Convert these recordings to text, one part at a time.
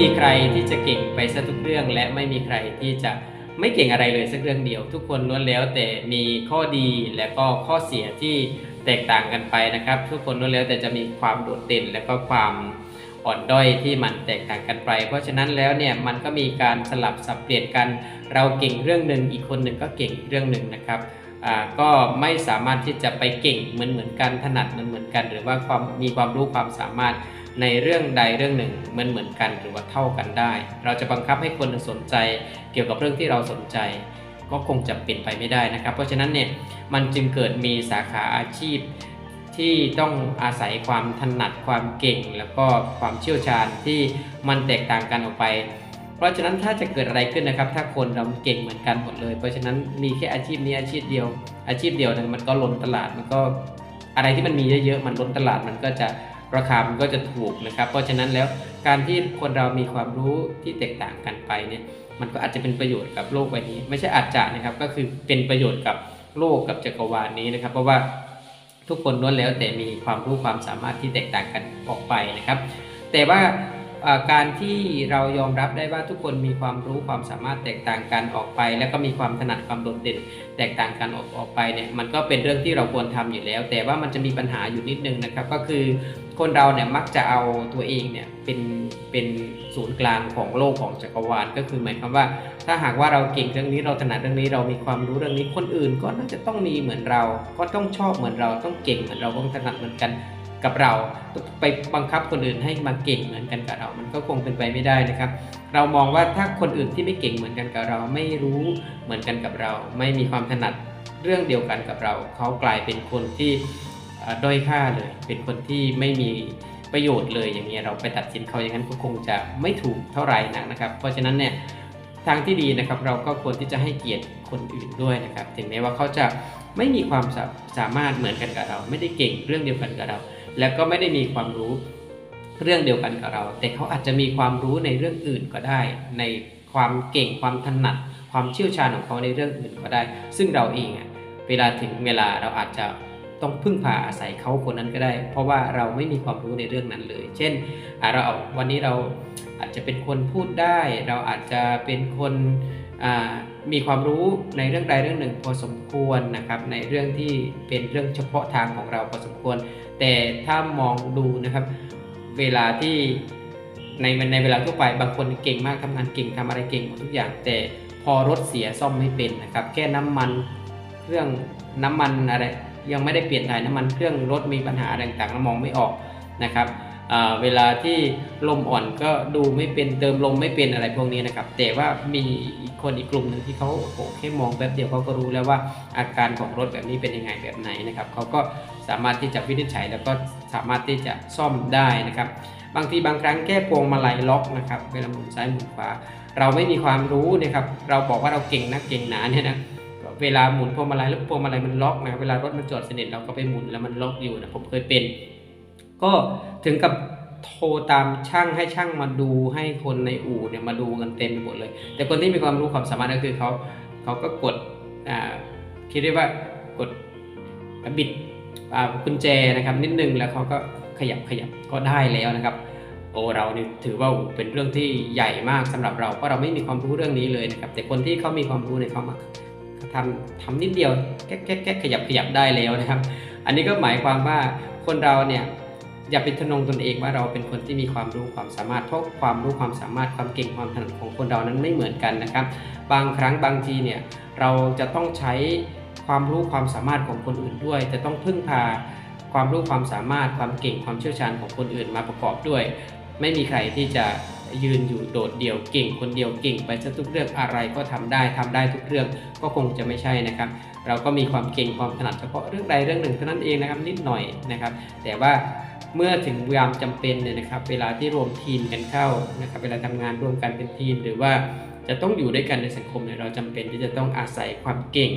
มีใครที่จะเก่งไปซะทุกเรื่อง และไม่มีใครที่จะไม่เก่งอะไรเลยสักเรื่องเดียว ทุกคนล้วนแล้วแต่มีข้อดีและก็ข้อเสียที่แตกต่างกันไปนะครับ ทุกคนล้วนแล้วแต่จะมีความโดดเด่น และก็ความอ่อนด้อยที่มันแตกต่างกันไป เพราะฉะนั้นแล้วเนี่ยมันก็มีการสลับสับเปลี่ยนกัน เราเก่งเรื่องหนึ่งอีกคนหนึ่งก็เก่งเรื่องหนึ่งนะครับอ่าก็ไม่สามารถที่จะไปเก่งเหมือนเหมือนกันถนัดเหมือนเหมือนกัน หรือว่าความมีความรู้ความสามารถ ในเรื่องใดเรื่องหนึ่งมือนเหมือนกันหรือว่าเท่ากันได้ เราจะบังคับให้คนสนใจเกี่ยวกับเรื่องที่เราสนใจ ก็คงจะเป็นไปไม่ได้นะครับ เพราะฉะนั้นเนี่ยมันจึงเกิดมีสาขาอาชีพ ที่ต้องอาศัยความถนัดความเก่ง แล้วก็ความเชี่ยวชาญที่มันแตกต่างกันออกไป เพราะฉะนั้นถ้าจะเกิดอะไรขึ้นนะครับ ถ้าคนเราเก่งเหมือนกันหมดเลย เพราะฉะนั้นมีแค่อาชีพนี้อาชีพเดียว อาชีพเดียวเนี่ยมันก็ล้นตลาดมันก็อะไรที่มันมีเยอะๆมันล้นตลาดมันก็จะ ราคามันก็จะถูกนะครับ เพราะฉะนั้นแล้วการที่คนเรามีความรู้ที่แตกต่างกันไปเนี่ยมันก็อาจจะเป็นประโยชน์กับโลกใบนี้ ไม่ใช่อาจจะนะครับก็คือเป็นประโยชน์กับโลกกับจักรวาลนี้นะครับ เพราะว่าทุกคนล้วนแล้วแต่มีความรู้ความสามารถที่แตกต่างกันออกไปนะครับ แต่ว่าอ่า การที่เรายอมรับได้ว่าทุกคนมีความรู้ความสามารถแตกต่างกันออกไป แล้วก็มีความถนัดความโดดเด่นแตกต่างกันออกออกไปเนี่ยมันก็เป็นเรื่องที่เราควรทำอยู่แล้ว แต่ว่ามันจะมีปัญหาอยู่นิดนึงนะครับ ก็คือคนเราเนี่ยมักจะเอาตัวเองเนี่ยเป็นเป็นศูนย์กลางของโลกของจักรวาลก็คือหมายความว่า ถ้าหากว่าเราเก่งเรื่องนี้เราถนัดเรื่องนี้เรามีความรู้เรื่องนี้คนอื่น ก็น่าจะต้องมีเหมือนเรา ก็ต้องชอบเหมือนเราต้องเก่งเหมือนเราต้องถนัดเหมือนกัน กับเรา ไปบังคับคนอื่นให้มาเก่งเหมือนกันกับเรา มันก็คงเป็นไปไม่ได้นะครับ เรามองว่าถ้าคนอื่นที่ไม่เก่งเหมือนกันกับเรา ไม่รู้เหมือนกันกับเรา ไม่มีความถนัดเรื่องเดียวกันกับเรา เขากลายเป็นคนที่ด้อยค่าเลย เป็นคนที่ไม่มีประโยชน์เลยอย่างเงี้ยเราไปตัดสินเขาอย่างนั้นก็คงจะไม่ถูกเท่าไหร่นักนะครับ เพราะฉะนั้นเนี่ย ทางที่ดีนะครับเราก็ควรที่จะให้เกียรติคนอื่นด้วยนะครับ ถึงแม้ว่าเขาจะไม่มีความสาสามารถเหมือนกันกับเรา ไม่ได้เก่งเรื่องเดียวกันกับเรา แล้วก็ไม่ได้มีความรู้เรื่องเดียวกันกับเรา แต่เขาอาจจะมีความรู้ในเรื่องอื่นก็ได้ ในความเก่งความถนัด ความเชี่ยวชาญของเขาในเรื่องอื่นก็ได้ ซึ่งเราเองอะเวลาถึงเวลาเราอาจจะ ต้องพึ่งพาอาศัยเขาคนนั้นก็ได้ เพราะว่าเราไม่มีความรู้ในเรื่องนั้นเลย เช่นเราเอาวันนี้เราอาจจะเป็นคนพูดได้ เราอาจจะเป็นคนมีความรู้ในเรื่องใดเรื่องหนึ่งพอสมควรนะครับในเรื่องที่เป็นเรื่องเฉพาะทางของเราพอสมควร แต่ถ้ามองดูนะครับ เวลาที่ในในเวลาทั่วไปบางคนเก่งมากทำงานเก่งทำอะไรเก่งหมดทุกอย่าง แต่พอรถเสียซ่อมไม่เป็นนะครับ แค่น้ำมันเครื่องน้ำมันอะไร ยังไม่ได้เปลี่ยนถ่ายน้ำมันเครื่องรถมีปัญหาต่างๆแล้วมองไม่ออกนะครับเวลาที่ลมอ่อนก็ดูไม่เป็นเติมลมไม่เป็นอะไรพวกนี้นะครับ แต่ว่ามีอีกคนอีกกลุ่มหนึ่งที่เขาโอ้แค่มองแป๊บเดียวเขาก็รู้แล้วว่าอาการของรถแบบนี้เป็นยังไงแบบไหนนะครับเขาก็สามารถที่จะวินิจฉัยแล้วก็สามารถที่จะซ่อมได้นะครับ บางทีบางครั้งแก้พวงมาลัยล็อกนะครับเวลาหมุนซ้ายหมุนขวาเราไม่มีความรู้นะครับ เราบอกว่าเราเก่งนะเก่งหนาเนี่ยนะ เวลาหมุนพวงมาลัยแล้วพวงมาลัยมันล็อกนะเวลารถมันจอดสนิทเราก็ไปหมุนแล้วมันล็อกอยู่นะผมเคยเป็น ก็ถึงกับโทรตามช่างให้ช่างมาดูให้คนในอู่เนี่ยมาดูกันเต็มไปหมดเลย แต่คนที่มีความรู้ความสามารถก็คือเขาเขาก็กดอ่าคิดได้ว่ากดบิดอ่ากุญแจนะครับนิดนึงแล้วเขาก็ขยับขยับก็ได้แล้วนะครับ โอ้เรานี่ถือว่าเป็นเรื่องที่ใหญ่มากสำหรับเราเพราะเราไม่มีความรู้เรื่องนี้เลยนะครับแต่คนที่เขามีความรู้เนี่ยเขามา ทำทำนิดเดียวแก๊กแก๊กแก๊ขยับขยับได้แล้วนะครับ อันนี้ก็หมายความว่าคนเราเนี่ยอย่าไปทนงตนเองว่าเราเป็นคนที่มีความรู้ความสามารถเพราะความรู้ความสามารถความเก่งความถนัดของคนเรานั้นไม่เหมือนกันนะครับ บางครั้งบางทีเนี่ยเราจะต้องใช้ความรู้ความสามารถของคนอื่นด้วย จะต้องพึ่งพาความรู้ความสามารถความเก่งความเชี่ยวชาญของคนอื่นมาประกอบด้วย ไม่มีใครที่จะ ยืนอยู่โดดเดี่ยวเก่งคนเดียวเก่งไปซะทุกเรื่องอะไรก็ทำได้ทำได้ทุกเรื่องก็คงจะไม่ใช่นะครับ เราก็มีความเก่งความถนัดเฉพาะเรื่องใดเรื่องหนึ่งเท่านั้นเองนะครับนิดหน่อยนะครับ แต่ว่าเมื่อถึงยามจำเป็นเนี่ยนะครับ เวลาที่รวมทีมกันเข้านะครับ เวลาทำงานร่วมกันเป็นทีม หรือว่าจะต้องอยู่ด้วยกันในสังคมเนี่ยเราจำเป็นที่จะต้องอาศัยความเก่ง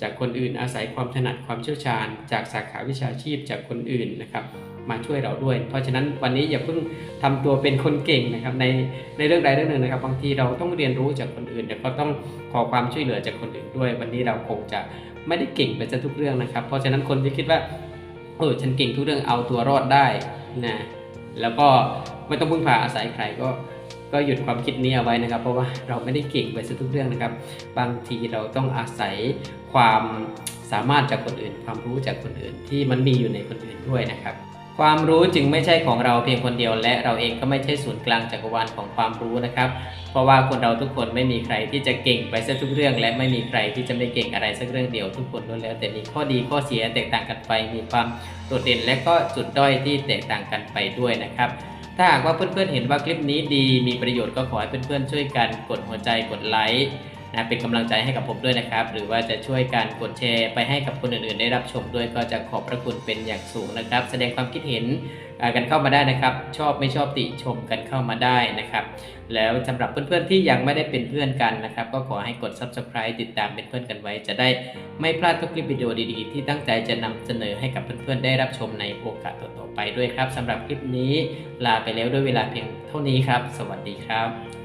จากคนอื่นอาศัยความถนัดความเชี่ยวชาญ จากสาขาวิชาชีพจากคนอื่นนะครับมาช่วยเราด้วย เพราะฉะนั้นวันนี้อย่าเพิ่งทำตัวเป็นคนเก่งนะครับในในเรื่องใดเรื่องหนึ่งนะครับ บางทีเราต้องเรียนรู้จากคนอื่นแต่ก็ต้องขอความช่วยเหลือจากคนอื่นด้วย วันนี้เราคงจะไม่ได้เก่งไปซะทุกเรื่องนะครับ เพราะฉะนั้นคนที่คิดว่าเออฉันเก่งทุกเรื่องเอาตัวรอดได้นะแล้วก็ไม่ต้องพึ่งพาอาศัยใครก็ ก็หยุดความคิดนี้เอาไว้นะครับ เพราะว่าเราไม่ได้เก่งไปซะทุกเรื่องนะครับ บางทีเราต้องอาศัยความสามารถจากคนอื่น ความรู้จากคนอื่นที่มันมีอยู่ในคนอื่นด้วยนะครับ ความรู้จึงไม่ใช่ของเราเพียงคนเดียว และเราเองก็ไม่ใช่ศูนย์กลางจักรวาลของความรู้นะครับ เพราะว่าคนเราทุกคนไม่มีใครที่จะเก่งไปซะทุกเรื่อง และไม่มีใครที่จะไม่เก่งอะไรสักเรื่องเดียวทุกคนล้วนแล้ว แต่มีข้อดีข้อเสียแตกต่างกันไป มีความโดดเด่นและก็จุดด้อยที่แตกต่างกันไปด้วยนะครับ ถ้าหากว่าเพื่อนๆเห็นว่าคลิปนี้ดีมีประโยชน์ก็ขอให้เพื่อนๆช่วยกันกดหัวใจกดไลค์ นะเป็นกำลังใจให้กับผมด้วยนะครับ หรือว่าจะช่วยการกดแชร์ไปให้กับคนอื่นๆ ได้รับชมด้วยก็จะขอบพระคุณเป็นอย่างสูงนะครับ แสดงความคิดเห็นกันเข้ามาได้นะครับ ชอบไม่ชอบติชมกันเข้ามาได้นะครับ แล้วสำหรับเพื่อนๆที่ยังไม่ได้เป็นเพื่อนกันนะครับ ก็ขอให้กด subscribe ติดตามเป็นเพื่อนกันไว้ จะได้ไม่พลาดทุกคลิปวิดีโอดีๆ ที่ตั้งใจจะนำเสนอให้กับเพื่อนๆได้รับชมในโอกาสต่อๆไปด้วยครับสำหรับคลิปนี้ลาไปแล้วด้วยเวลาเพียงเท่านี้ครับ สวัสดีครับ